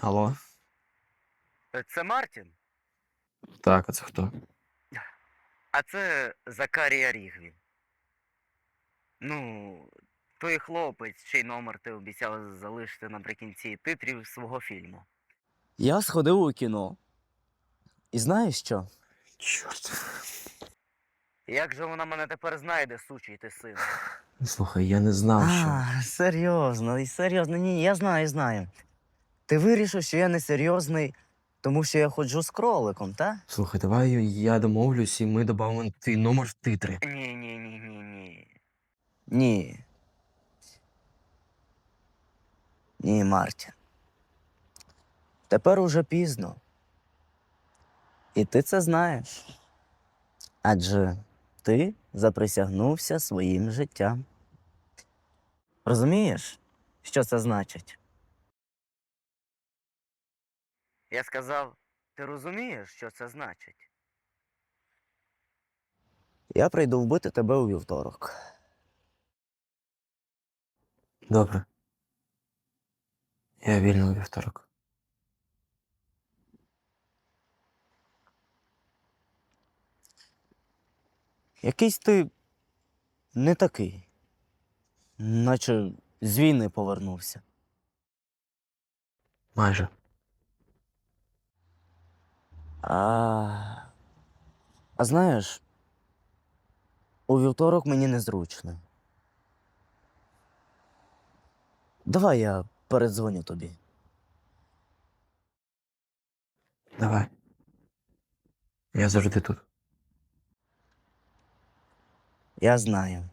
Алло? Е, Це Мартін, Так, а це хто? а це Закарія Рігвін. Ну, той хлопець, чий номер ти обіцяв залишити наприкінці титрів свого фільму. Я сходив у кіно. І знаєш що? Чорт. Як же вона мене тепер знайде, сучий ти син? Слухай, я не знав, що. А, серйозно, і серйозно. Ні, я знаю, знаю. Ти вирішив, що я не серйозний, тому що я ходжу з кроликом, та? Слухай, давай я домовлюсь і ми додамо твій номер в титри. Ні, ні, ні, ні, ні. Ні. Ні, Мартін. Тепер уже пізно. І ти це знаєш. Адже ти заприсягнувся своїм життям. Розумієш, що це значить? Я сказав, ти розумієш, що це значить? Я прийду вбити тебе у вівторок. Добре. Я вільний у вівторок. Якийсь ти не такий. Наче з війни повернувся. Майже. А, а знаєш, у вівторок мені незручно. Давай я передзвоню тобі. Давай. Я завжди тут. Я знаю.